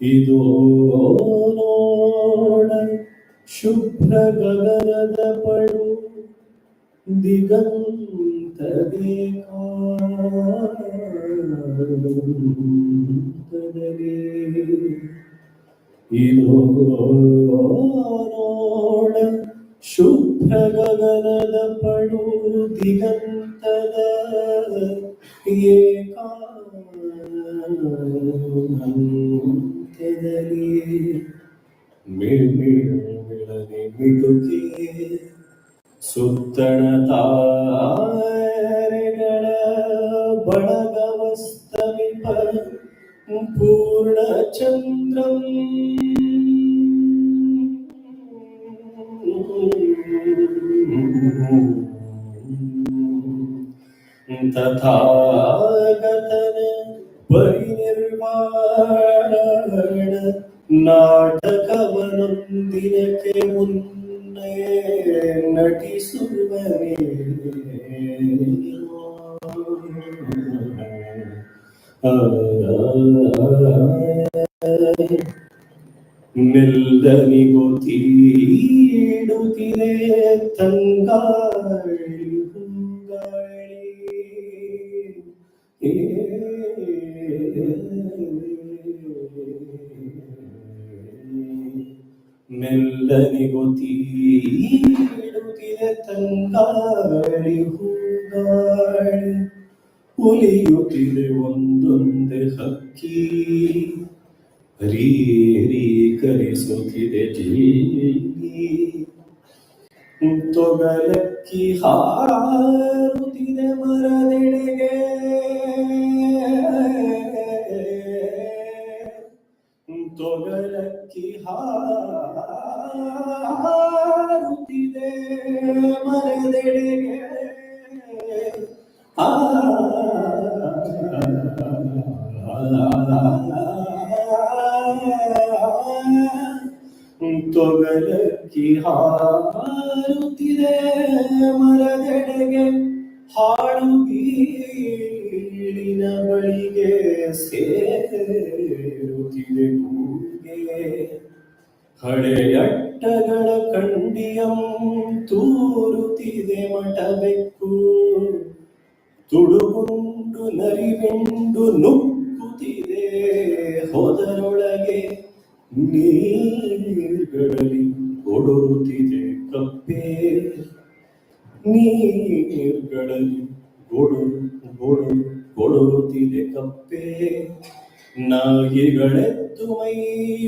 ಇದು ನೋಡ ಶುಭ್ರ ಗಗನದ ಪಡು ದಿಗಂತದೆ ಕಾಂತದಲ್ಲಿ ಇದು ನೋಡ ಶುಭ್ರ ಗಗನದ ಪಡು ದಿಗಂತದ ಏಕಾಂತದಲ್ಲಿ. ಮಿಳ್ಮಿಳನೆ ಮಿಟುಕಿ ಸುತ್ತಣ ತಾರೆಗಳ ಪೂರ್ಣ ಚಂದ್ರಂ ತಥಾಗತನ ಪರಿನಿರ್ವಾಣ ನಾಟಕವನೊಂದಿನಕ್ಕೆ ಮುನ್ನೇ ನಟಿಸುವನೇ നെല്ലനികു തീടുതിരെ തങ്കാഴി നെല്ലനികു തീടുതിരെ തങ്കാഴി ഹുങ്കാഴി ತಂಗಾಳಿ ಒಂದೊಂದೆ ಹಕ್ಕಿ. ರೀರಿ ಕಲಿಸುತ್ತಿದೆ ಜಿಲ್ಲಿ ತೊಗಲಕ್ಕಿ ಹಾರುತ್ತಿದೆ ಮರದೆಡೆಗೆ. ತೊಗಲಕ್ಕಿ ಹಾರುತ್ತಿದೆ. ತೊಗಲಕ್ಕಿ ಹಾರುತ್ತಿದೆ ಮರದೆಡೆಗೆ ಹಾಡು ಬೀಳಿನ ಬಳಿಗೆ ಸೇರುತ್ತಿದೆ ಕೂಗೆ ಹಳೆಯಟ್ಟಗಳ ಕಂಡಿಯಂ ತೂರುತ್ತಿದೆ ಮಠಬೆಕ್ಕು. ತುಡುಗುಂಡು ನರಿವೆಂಡು ನುಗ್ಗುತ್ತಿದೆ ಹೊದರೊಳಗೆ ನೀರ್ಗಳಲ್ಲಿ ಓಡುತ್ತಿದೆ ಕಪ್ಪೆ. ನೀರ್ಗಳಲ್ಲಿ ಗೋಡು ಗೋಡು ಗೊಡರುತ್ತಿದೆ ಕಪ್ಪೆ. ನಾಯಿಗಳೆದ್ದು ಮೈ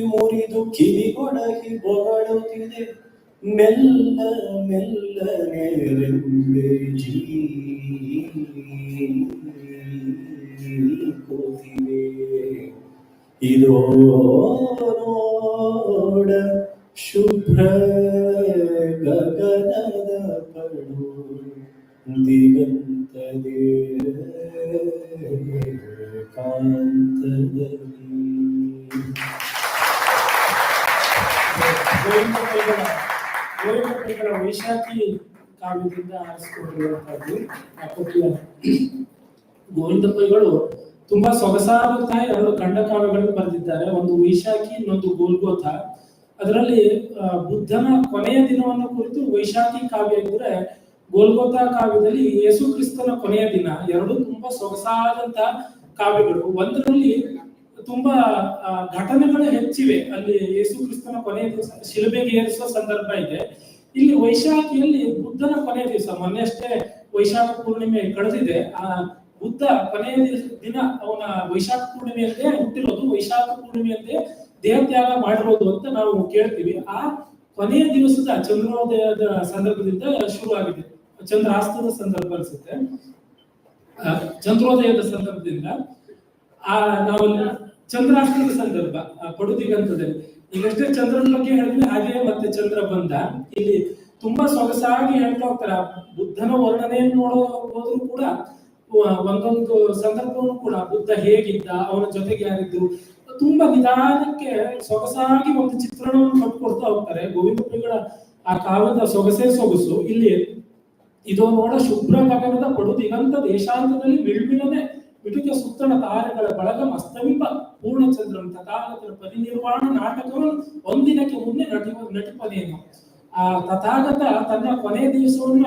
ಮುರಿದು ಕಿವಿಗೊಡಗಿ ಬೊಗಳುತ್ತಿದೆ ಮೆಲ್ಲ ಮೆಲ್ಲನೆ ರೆಂಬೆ ಕೂತಿವೆ ಇದೋ ನೋಡ ಶುಭ್ರ ಗಗನದ ಪಡು ದಿಗಂತದೆ ಕಾಂತದಲ್ಲಿ. ವೈಶಾಖಿ ಕಾವ್ಯದಿಂದ ಆರಿಸಿಕೊಂಡಿರುವಂತಹದ್ದು ಆ ಪದ್ಯ ಗೋವಿಂದಪೈಗಳು ತುಂಬಾ ಸೊಗಸಾದಂತಹ ಎರಡು ಖಂಡ ಕಾವ್ಯಗಳನ್ನು ಬರೆದಿದ್ದಾರೆ. ಒಂದು ವೈಶಾಖಿ, ಇನ್ನೊಂದು ಗೋಲ್ಗೋಥ ಅದರಲ್ಲಿ ಬುದ್ಧನ ಕೊನೆಯ ದಿನವನ್ನು ಕುರಿತು ವೈಶಾಖಿ ಕಾವ್ಯ ಇದ್ರೆ ಗೋಲ್ಗೋಥ ಕಾವ್ಯದಲ್ಲಿ ಯೇಸು ಕ್ರಿಸ್ತನ ಕೊನೆಯ ದಿನ. ಎರಡು ತುಂಬಾ ಸೊಗಸಾದಂತಹ ಕಾವ್ಯಗಳು. ಒಂದರಲ್ಲಿ ತುಂಬಾ ಘಟನೆಗಳು ಹೆಚ್ಚಿವೆ. ಅಲ್ಲಿ ಯೇಸು ಕ್ರಿಸ್ತನ ಕೊನೆಯ ದಿವಸ, ಶಿಲುಬೆಗೆ ಏರಿಸುವ ಸಂದರ್ಭ ಇದೆ. ಇಲ್ಲಿ ವೈಶಾಖಿಯಲ್ಲಿ ಬುದ್ಧನ ಕೊನೆಯ ದಿವಸ. ಮೊನ್ನೆ ಅಷ್ಟೇ ವೈಶಾಖ ಪೂರ್ಣಿಮೆ ಕಳೆದಿದೆ. ಆ ಬುದ್ಧ ಕೊನೆಯ ದಿನ ಅವನ ವೈಶಾಖ ಪೂರ್ಣಿಮೆಯಂತೆ ಹುಟ್ಟಿರೋದು. ವೈಶಾಖ ಪೂರ್ಣಿಮೆಯಂತೆ ದೇಹತ್ಯಾಗ ಮಾಡಿರೋದು ಅಂತ ನಾವು ಕೇಳ್ತೀವಿ. ಆ ಕೊನೆಯ ದಿವಸದ ಚಂದ್ರೋದಯದ ಸಂದರ್ಭದಿಂದ ಶುರು ಆಗಿದೆ ಚಂದ್ರ ಚಂದ್ರಾಸ್ತದ ಸಂದರ್ಭ ಅನ್ಸುತ್ತೆ. ಚಂದ್ರೋದಯದ ಸಂದರ್ಭದಿಂದ ಆ ನಾವು ಚಂದ್ರಾಸ್ತದ ಸಂದರ್ಭ ಪಡುದಿಗಂತದಲ್ಲಿ ಈಗಷ್ಟೇ ಚಂದ್ರನ ಬಗ್ಗೆ ಹೇಳಿದ್ರೆ ಹಾಗೆ ಮತ್ತೆ ಚಂದ್ರ ಬಂದ. ಇಲ್ಲಿ ತುಂಬಾ ಸೊಗಸಾಗಿ ಹೇಳ್ತಾ ಹೋಗ್ತಾರೆ. ಬುದ್ಧನ ವರ್ಣನೆಯನ್ನು ನೋಡೋ ಹೋದ್ರು ಕೂಡ ಒಂದೊಂದು ಸಂದರ್ಭವೂ ಕೂಡ ಬುದ್ಧ ಹೇಗಿದ್ದ, ಅವನ ಜೊತೆಗೆ ಯಾರಿದ್ರು. ತುಂಬಾ ನಿಧಾನಕ್ಕೆ ಸೊಗಸಾಗಿ ಒಂದು ಚಿತ್ರಣವನ್ನು ಕಟ್ಕೊಡ್ತಾ ಹೋಗ್ತಾರೆ. ಗೋವಿಂದ ಪೈಗಳ ಆ ಕಾಲದ ಸೊಗಸೇ ಸೊಗಸು. ಇಲ್ಲಿ ಇದು ನೋಡ ಶುಭ್ರ ಗಗನದ ಪಡು ದಿಗಂತ ದೇಶಾಂತದಲ್ಲಿ ಬಿಳ್ಬಿಡದೆ ಮಿಟುಕ ಸುತ್ತಣ ತಾರೆಗಳ ಬಳಗ ಮಸ್ತವಿಪ ಪೂರ್ಣಚಂದ್ರನ್ ತಥಾಗತರ ಪರಿನಿರ್ವಾಣ ನಾಟಕವನ್ನು ಒಂದಿನಕ್ಕೆ ಮುಂದೆ ನಟಿ ನಟಿಪನೇನು ಆ ತಥಾಗತ ತನ್ನ ಕೊನೆ ದಿವಸವನ್ನ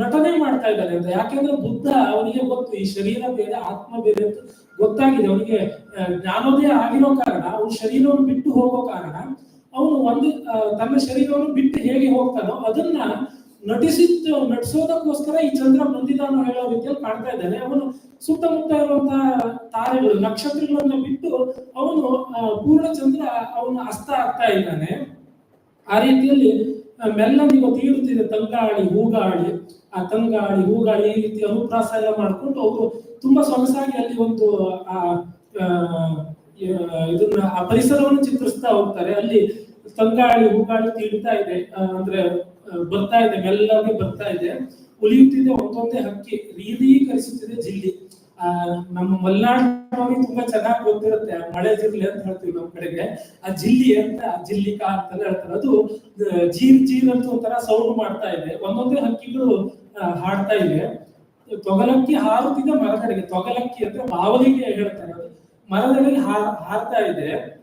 ನಟನೆ ಮಾಡ್ತಾ ಇದ್ದಾನೆ ಅಂತ. ಯಾಕೆಂದ್ರೆ ಬುದ್ಧ ಅವನಿಗೆ ಗೊತ್ತು, ಈ ಶರೀರ ಬೇರೆ ಆತ್ಮ ಬೇರೆ ಅಂತ ಗೊತ್ತಾಗಿದೆ. ಅವನಿಗೆ ಜ್ಞಾನೋದಯ ಆಗಿರೋ ಕಾರಣ, ಅವನು ಶರೀರವನ್ನು ಬಿಟ್ಟು ಹೋಗೋ ಕಾರಣ, ಅವನು ಒಂದು ತನ್ನ ಶರೀರವನ್ನು ಬಿಟ್ಟು ಹೇಗೆ ಹೋಗ್ತಾನೋ ಅದನ್ನ ನಟಿಸಿ ನಟಿಸೋದಕ್ಕೋಸ್ಕರ ಈ ಚಂದ್ರ ಬಂದಿದ್ದಾನೋ ಹೇಳೋ ರೀತಿಯಲ್ಲಿ ಕಾಣ್ತಾ ಇದ್ದಾನೆ. ಅವನು ಸುತ್ತಮುತ್ತ ಇರುವಂತಹ ತಾರೆಗಳು, ನಕ್ಷತ್ರಗಳನ್ನ ಬಿಟ್ಟು ಅವನು ಪೂರ್ಣ ಚಂದ್ರ ಅವನು ಅಸ್ತ ಆಗ್ತಾ ಇದ್ದಾನೆ. ಆ ರೀತಿಯಲ್ಲಿ ಆ, ಮೆಲ್ಲಗೆ ತೀರುತ್ತಿದೆ ತಂಗಾಳಿ ಹೂಗಾಳಿ. ಆ ತಂಗಾಳಿ ಹೂಗಾಳಿ ಈ ರೀತಿ ಅನುಪ್ರಾಸ ಎಲ್ಲ ಮಾಡ್ಕೊಂಡು ಅವರು ತುಂಬಾ ಸೊಗಸಾಗಿ ಅಲ್ಲಿ ಒಂದು ಆ ಇದನ್ನ ಆ ಪರಿಸರವನ್ನು ಚಿತ್ರಿಸ್ತಾ ಹೋಗ್ತಾರೆ. ಅಲ್ಲಿ ತಂಗಾಳಿ ಹೂಗಾಳಿ ತೀಡ್ತಾ ಇದೆ. ಅಂದ್ರೆ ಬರ್ತಾ ಇದೆ. ಮೆಲ್ಲಗೆ ಬರ್ತಾ ಇದೆ. ಉಳಿಯುತ್ತಿದೆ ಒಂದೊಂದೇ ಹಕ್ಕಿ. ರೀದೀಕರಿಸುತ್ತಿದೆ ಜಿಲ್ಲಿ. ನಮ್ಮ ಮಲೆನಾಡಿನವ್ರಿಗೆ ತುಂಬಾ ಚೆನ್ನಾಗಿ ಗೊತ್ತಿರುತ್ತೆ. ಮಳೆ ಜಿರ್ಲಿ ಅಂತ ಹೇಳ್ತೀವಿ ನಮ್ಮ ಕಡೆಗೆ. ಆ ಜಿಲ್ಲಿ ಅಂತ, ಜಿಲ್ಲಿಕಾ ಅಂತೆಲ್ಲ ಹೇಳ್ತಾರೆ. ಅದು ಜೀರ್ ಜೀರ್ ಅಂತ ಒಂಥರ ಸೌಂಡ್ ಮಾಡ್ತಾ ಇದೆ. ಒಂದೊಂದೇ ಹಕ್ಕಿಗಳು ಹಾಡ್ತಾ ಇದೆ. ತೊಗಲಕ್ಕಿ ಹಾರುತ್ತಿದೆ ಮರದಡೆಗೆ ತೊಗಲಕ್ಕಿ ಅಂದ್ರೆ ಬಾವಲಿಗೆ ಹೇಳ್ತಾರೆ. ಮರದೆಡೆಗೆ ಹಾ- ಹಾರ್ತಾ ಇದೆ.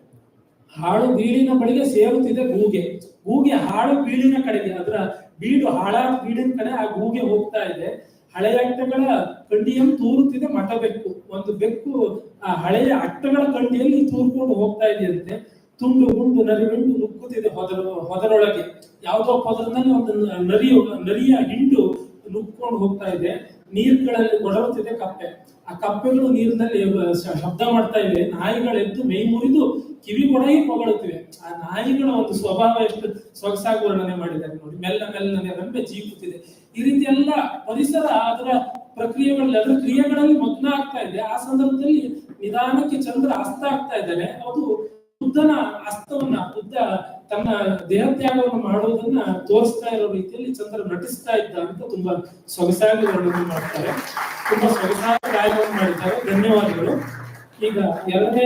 ಹಾಳು ಬೀಳಿನ ಬಳಿಗೆ ಸೇರುತ್ತಿದೆ ಗೂಗೆ. ಗೂಗೆ ಹಾಳು ಬೀಳಿನ ಕಡೆಗೆ, ಅದರ ಬೀಡು ಹಾಳಾದ ಬೀಡಿನ ಕಡೆ ಆ ಗೂಗೆ ಹೋಗ್ತಾ ಇದೆ. ಹಳೆಯ ಅಟ್ಟಗಳ ಕಂಡಿಯನ್ನು ತೂರುತ್ತಿದೆ, ಮಠ ಬೆಕ್ಕು. ಒಂದು ಬೆಕ್ಕು, ಆ ಹಳೆಯ ಅಟ್ಟಗಳ ಕಂಡಿಯಲ್ಲಿ ತೂರ್ಕೊಂಡು ಹೋಗ್ತಾ ಇದೆಯಂತೆ. ತುಂಡು ಗುಂಡು ನರಿಗಂಡು ನುಗ್ಗುತ್ತಿದೆ ಹೊದರ ಹೊದರೊಳಗೆ ಯಾವುದೋ ಪದರದಲ್ಲಿ ಒಂದು ನರಿಯ ನರಿ ನರಿಯ ಹಿಂಡು ನುಗ್ಕೊಂಡು ಹೋಗ್ತಾ ಇದೆ. ನೀರ್ಗಳಲ್ಲಿ ಒಡರುತ್ತಿದೆ ಕಪ್ಪೆ. ಆ ಕಪ್ಪೆಗಳು ನೀರಿನಲ್ಲಿ ಶಬ್ದ ಮಾಡ್ತಾ ಇವೆ. ನಾಯಿಗಳೆದ್ದು ಮೈ ಮುರಿದು ಕಿವಿ ಕೊಡಗಿ ಹೊಗಳುತ್ತಿವೆ ಆ ನಾಯಿಗಳ ಒಂದು ಸ್ವಭಾವ ಎಷ್ಟು ಸೊಗಸಾಗಿ ವರ್ಣನೆ ಮಾಡಿದ್ದಾರೆ ನೋಡಿ. ಮೆಲ್ಲ ಮೆಲ್ಲನೆ ರಂಬೆ ಚೀಕುತ್ತಿದೆ. ಈ ರೀತಿ ಎಲ್ಲ ಪರಿಸರ ಅದರ ಪ್ರಕ್ರಿಯೆಗಳಲ್ಲಿ, ಅದರ ಕ್ರಿಯೆಗಳಲ್ಲಿ ಮಗ್ನ ಆಗ್ತಾ ಇದೆ. ಆ ಸಂದರ್ಭದಲ್ಲಿ ನಿಧಾನಕ್ಕೆ ಚಂದ್ರ ಅಸ್ತ ಆಗ್ತಾ ಇದ್ದಾನೆ. ಅದು ಬುದ್ಧನ ಅಸ್ತವನ್ನ, ಬುದ್ಧ ತನ್ನ ದೇಹತ್ಯಾಗವನ್ನು ಮಾಡುವುದನ್ನ ತೋರಿಸ್ತಾ ಇರೋ ರೀತಿಯಲ್ಲಿ ಚಂದ್ರ ನಟಿಸ್ತಾ ಇದ್ದ ಅಂತ ತುಂಬಾ ಸೊಗಸಾಗಿ ವರ್ಣನೆ ಮಾಡ್ತಾರೆ. ತುಂಬಾ ಸೊಗಸಾಗಿ ಗಾಯನ ಮಾಡಿದ್ದಾರೆ. ಧನ್ಯವಾದಗಳು. ಈಗ ಎರಡನೇ